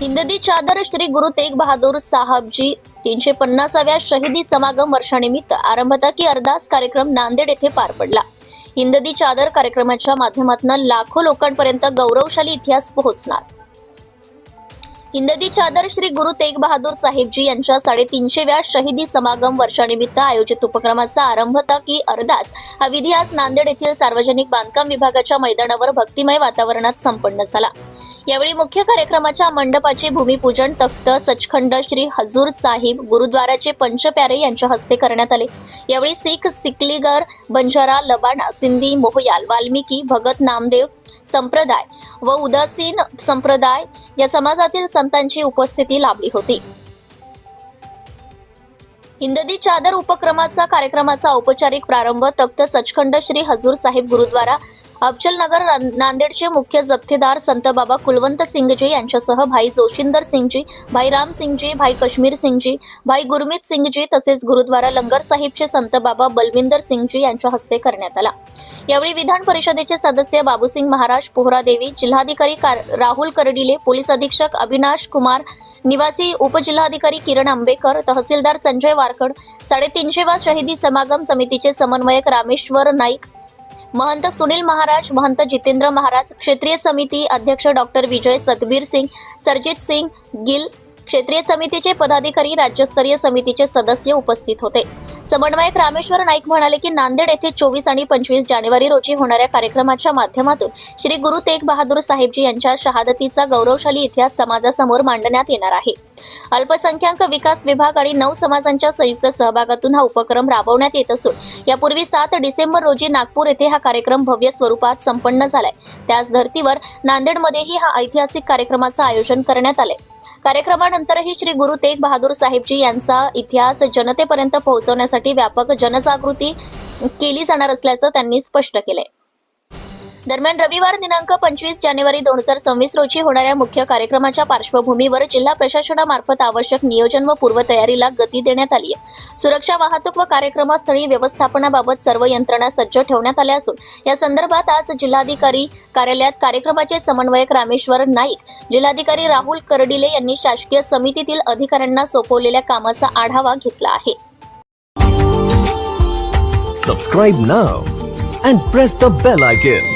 हिंददी चादर श्री गुरु तेग बहादूर साहबजी तीनशे पन्नासाव्या शहीदी समागम वर्षानिमित्त आरंभता की अरदास कार्यक्रम नांदेड येथे पार पडला. हिंददी चादर कार्यक्रमाच्या माध्यमातून लाखो लोकांपर्यंत गौरवशाली इतिहास पोहोचणार. हिंददी चादर श्री गुरु तेग बहादूर साहेबजी यांच्या साडेतीनशेव्या शहीदी समागम वर्षानिमित्त आयोजित उपक्रमाचा आरंभता की अरदास हा विधी आज नांदेड येथील सार्वजनिक बांधकाम विभागाच्या मैदानावर भक्तिमय वातावरणात संपन्न झाला. यावेळी मुख्य कार्यक्रमाच्या मंडपाचे भूमिपूजन तख्त सचखंड श्री हजूर साहिब गुरुद्वाराचे पंचप्यारे यांच्या हस्ते करण्यात आले. यावेळी सिख सिकलीगर बंजारा लबाणा सिंधी मोहयाल वाल्मिकी भगत नामदेव संप्रदाय व उदासीन संप्रदाय या समाजातील संतांची उपस्थिती लाभली होती. हिंददी चादर उपक्रमाचा कार्यक्रमाचा औपचारिक प्रारंभ तख्त सचखंड श्री हजूर साहिब गुरुद्वारा अफजलनगर नांदेडचे मुख्य जथ्थेदार संत बाबा कुलवंत सिंगजी यांच्यासह भाई जोशिंदर सिंगजी भाई राम सिंगजी भाई कश्मीर सिंगजी भाई गुरमीत सिंगजी तसेच गुरुद्वारा लंगर साहिबचे संत बाबा बलविंदर सिंगजी यांच्या हस्ते करण्यात आला. यावेळी विधान परिषदेचे सदस्य बाबूसिंग महाराज पोहरादेवी जिल्हाधिकारी राहुल करडिले पोलीस अधीक्षक अविनाश कुमार निवासी उपजिल्हाधिकारी किरण आंबेकर तहसीलदार संजय वारकड साडेतीनशेवा शहीदी समागम समितीचे समन्वयक रामेश्वर नाईक महंत सुनील महाराज महंत जितेंद्र महाराज क्षेत्रीय समिती अध्यक्ष डॉक्टर विजय सतबीर सिंग सरजित सिंग गिल क्षेत्रीय समितीचे पदाधिकारी राज्यस्तरीय समितीचे सदस्य उपस्थित होते. समन्वयक रामेश्वर नाईक म्हणाले की नांदेड येथे चोवीस आणि पंचवीस जानेवारी रोजी होणाऱ्या कार्यक्रमाच्या माध्यमातून श्री गुरु तेग बहादूर साहेबजी यांच्या शहादतीचा गौरवशाली इतिहास समाजासमोर मांडण्यात येणार आहे. अल्पसंख्याक विकास विभाग आणि नऊ समाजांच्या संयुक्त सहभागातून हा उपक्रम राबवण्यात येत असून यापूर्वी सात डिसेंबर रोजी नागपूर येथे हा कार्यक्रम भव्य स्वरूपात संपन्न झालाय. त्याच धर्तीवर नांदेडमध्येही हा ऐतिहासिक कार्यक्रमाचं आयोजन करण्यात आले कार्यक्रमानंतरही श्री गुरु तेग बहादूर साहेबजी यांचा इतिहास जनतेपर्यंत पोहोचवण्यासाठी व्यापक जनजागृती केली जाणार असल्याचं त्यांनी स्पष्ट केलंय. दरम्यान रविवार दिनांक पंचवीस जानेवारी दोन हजार सव्वीस रोजी होणाऱ्या मुख्य कार्यक्रमाच्या पार्श्वभूमीवर जिल्हा प्रशासनामार्फत आवश्यक नियोजन व पूर्वतयारीला गती देण्यात आली आहे सुरक्षा वाहतूक व कार्यक्रमस्थळी व्यवस्थापनाबाबत सर्व यंत्रणा सज्ज ठेवण्यात आल्या असून या संदर्भात आज जिल्हाधिकारी कार्यालयात कार्यक्रमाचे समन्वयक रामेश्वर नाईक जिल्हाधिकारी राहुल करडिले यांनी शासकीय समितीतील अधिकाऱ्यांना सोपवलेल्या कामाचा आढावा घेतला आहे Subscribe now and press the bell icon.